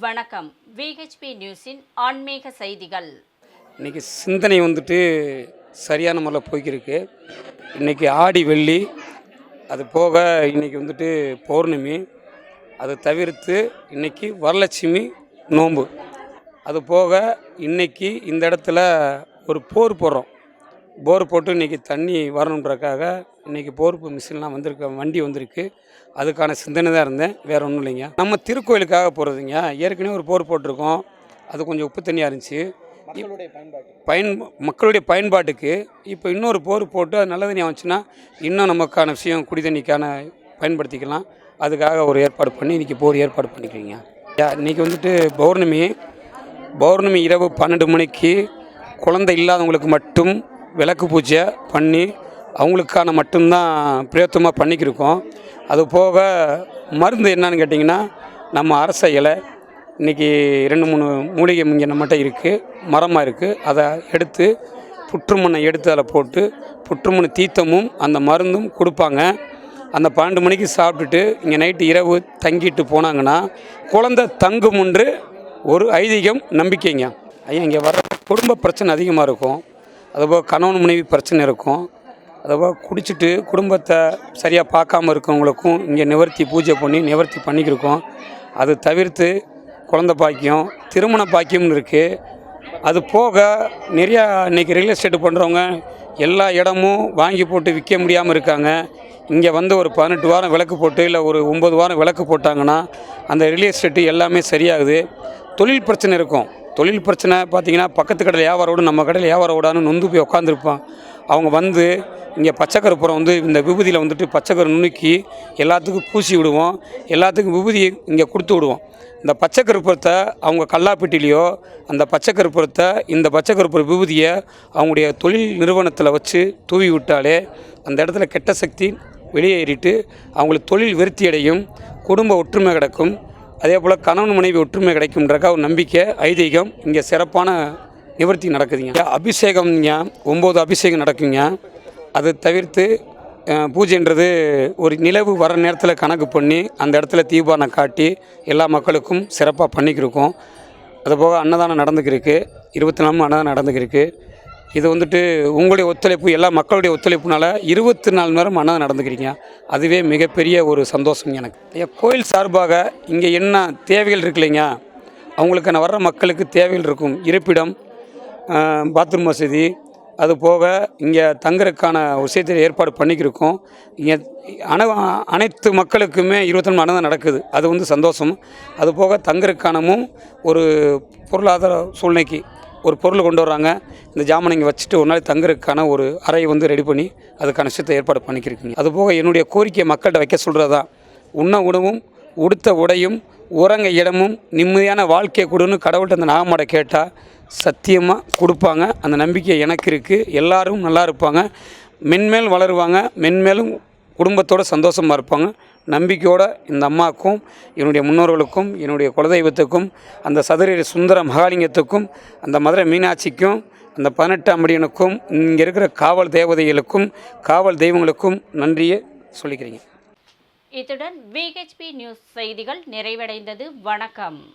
வணக்கம். விஹெச்பி நியூஸின் ஆன்மீக செய்திகள். இன்றைக்கி சிந்தனை வந்துட்டு சரியான முறையில் போய்க்கிருக்கு. இன்றைக்கி ஆடி வெள்ளி அது போக இன்றைக்கி வந்துட்டு பௌர்ணமி அதை தவிர்த்து இன்றைக்கி வரலட்சுமி நோன்பு. அது போக இன்றைக்கி இந்த இடத்துல ஒரு போர் போடுறோம். போர் போட்டு இன்றைக்கி தண்ணி வரணுன்றக்காக இன்றைக்கி போர் மிஷின்லாம் வந்திருக்க வண்டி வந்திருக்கு. அதுக்கான சிந்தனை தான் இருந்தேன். வேறு ஒன்றும் இல்லைங்க. நம்ம திருக்கோயிலுக்காக போகிறதுங்க ஏற்கனவே ஒரு போர் போட்டிருக்கோம். அது கொஞ்சம் உப்பு தண்ணியாக இருந்துச்சு. பயன் மக்களுடைய பயன்பாட்டுக்கு இப்போ இன்னொரு போர் போட்டு அது நல்ல தண்ணி வந்துச்சுன்னா இன்னும் நமக்கான விஷயம் குடி தண்ணிக்கான பயன்படுத்திக்கலாம். அதுக்காக ஒரு ஏற்பாடு பண்ணி இன்றைக்கி போர் ஏற்பாடு பண்ணிக்கிறீங்க. இன்றைக்கி வந்துட்டு பௌர்ணமி. பௌர்ணமி இரவு பன்னெண்டு மணிக்கு குழந்தை இல்லாதவங்களுக்கு மட்டும் விளக்கு பூஜை பண்ணி அவங்களுக்கான மட்டும்தான் பிரயோத்தமாக பண்ணிக்கிருக்கோம். அது போக மருந்து என்னன்னு கேட்டிங்கன்னா நம்ம அரச இலை இன்றைக்கி ரெண்டு மூணு மூலிகை இங்கே நம்மகிட்ட இருக்குது மரமாக இருக்குது அதை எடுத்து புற்றுமண்ணை எடுத்து அதில் போட்டு புற்றுமண் தீத்தமும் அந்த மருந்தும் கொடுப்பாங்க. அந்த பன்னெண்டு மணிக்கு சாப்பிட்டுட்டு இங்கே நைட்டு இரவு தங்கிட்டு போனாங்கன்னா குழந்தை தங்குமுன்று ஒரு ஐதீகம் நம்பிக்கைங்க. ஐயா இங்கே வர குடும்ப பிரச்சனை அதிகமாக இருக்கும். அதுபோல் கணவன் மனைவி பிரச்சனை இருக்கும். அதுபோல் குடிச்சிட்டு குடும்பத்தை சரியாக பார்க்காம இருக்கவங்களுக்கும் இங்கே நிவர்த்தி பூஜை பண்ணி நிவர்த்தி பண்ணிக்கிருக்கோம். அது தவிர்த்து குழந்த பாக்கியம் திருமண பாக்கியம்னு இருக்குது அது போக நிறையா இன்றைக்கி ரியல் எஸ்டேட் பண்ணுறவங்க எல்லா இடமும் வாங்கி போட்டு விற்க முடியாமல் இருக்காங்க. இங்கே வந்து ஒரு பதினெட்டு வாரம் விளக்கு போட்டு இல்லை ஒரு ஒம்பது வாரம் விளக்கு போட்டாங்கன்னா அந்த ரியல் எஸ்டேட்டு எல்லாமே சரியாகுது. தொழில் பிரச்சனை இருக்கும். தொழில் பிரச்சனை பார்த்தீங்கன்னா பக்கத்து கடையில் வியாபாரம் விடும் நம்ம கடையில் வியாபாரம் விடான்னு நொந்து போய் உட்காந்துருப்பான் அவங்க வந்து இங்கே பச்சைக்கருப்புறம் வந்து இந்த விபூதியில் வந்துட்டு பச்சைக்கரு நுணுக்கி எல்லாத்துக்கும் பூசி விடுவோம். எல்லாத்துக்கும் விபூதி இங்கே கொடுத்து விடுவோம். இந்த பச்சைக்கருப்புறத்தை அவங்க கல்லாப்பெட்டிலேயோ அந்த பச்சைக்கருப்புறத்தை இந்த பச்சைக்கருப்புற விபூதியை அவங்களுடைய தொழில் நிறுவனத்தில் வச்சு தூவி விட்டாலே அந்த இடத்துல கெட்ட சக்தி வெளியேறிட்டு அவங்களுக்கு தொழில் விருத்தி அடையும் குடும்ப ஒற்றுமை கிடக்கும். அதே போல் கணவன் மனைவி ஒற்றுமை கிடைக்கும்ன்றக்கா ஒரு நம்பிக்கை ஐதீகம் இங்கே சிறப்பான நிவர்த்தி நடக்குதுங்க. அபிஷேகம்ங்க ஒம்பது அபிஷேகம் நடக்குங்க. அது தவிர்த்து பூஜைன்றது ஒரு நிலவு வர நேரத்தில் கணக்கு பண்ணி அந்த இடத்துல தீபானை காட்டி எல்லா மக்களுக்கும் சிறப்பாக பண்ணிக்கிருக்கோம். அதுபோக அன்னதானம் நடந்துக்கிருக்கு. இருபத்தி நாலு அன்னதானம் நடந்துக்கிருக்கு. இது வந்துட்டு உங்களுடைய ஒத்துழைப்பு எல்லா மக்களுடைய ஒத்துழைப்புனால இருபத்தி நாலு நேரம் அன்னதானம் நடந்துக்கிறீங்க. அதுவே மிகப்பெரிய ஒரு சந்தோஷம் எனக்கு. ஐயா கோயில் சார்பாக இங்கே என்ன தேவைகள் இருக்கு இல்லைங்க? அவங்களுக்கு நான் வர்ற மக்களுக்கு தேவைகள் இருக்கும். இருப்பிடம் பாத்ரூம் வசதி அது போக இங்கே தங்குறதுக்கான விஷயத்தை ஏற்பாடு பண்ணிக்கிருக்கோம். இங்கே அன அனைத்து மக்களுக்குமே இருபத்தி நாலு மணி நடக்குது. அது வந்து சந்தோஷம். அது போக தங்குறதுக்கானமும் ஒரு பொருளாதார சூழ்நிலைக்கு ஒரு பொருள் கொண்டு வர்றாங்க. இந்த ஜாமனை இங்கே வச்சுட்டு ஒரு நாள் தங்குறதுக்கான ஒரு அறையை வந்து ரெடி பண்ணி அதுக்கான விஷயத்தை ஏற்பாடு பண்ணிக்கிருக்கீங்க. அதுபோக என்னுடைய கோரிக்கையை மக்கள்கிட்ட வைக்க சொல்கிறதா உண்ண உணவும் உடுத்த உடையும் உறங்க இடமும் நிம்மதியான வாழ்க்கையை கொடுன்னு கடவுள்கிட்ட அந்த நாகமாட கேட்டால் சத்தியமாக கொடுப்பாங்க. அந்த நம்பிக்கை எனக்கு இருக்குது எல்லோரும் நல்லா இருப்பாங்க. மென்மேல் வளருவாங்க. மென்மேலும் குடும்பத்தோடு சந்தோஷமாக இருப்பாங்க. நம்பிக்கையோடு இந்த அம்மாவுக்கும் என்னுடைய முன்னோர்களுக்கும் என்னுடைய குலதெய்வத்துக்கும் அந்த சதுரகிரி சுந்தர மகாலிங்கத்துக்கும் அந்த மதுரை மீனாட்சிக்கும் அந்த பதினெட்டாம் அடியனுக்கும் இங்கே இருக்கிற காவல் தேவதைகளுக்கும் காவல் தெய்வங்களுக்கும் நன்றியை சொல்லிக்கிறீங்க. இத்துடன் பிஹெச்பி நியூஸ் செய்திகள் நிறைவடைந்தது. வணக்கம்.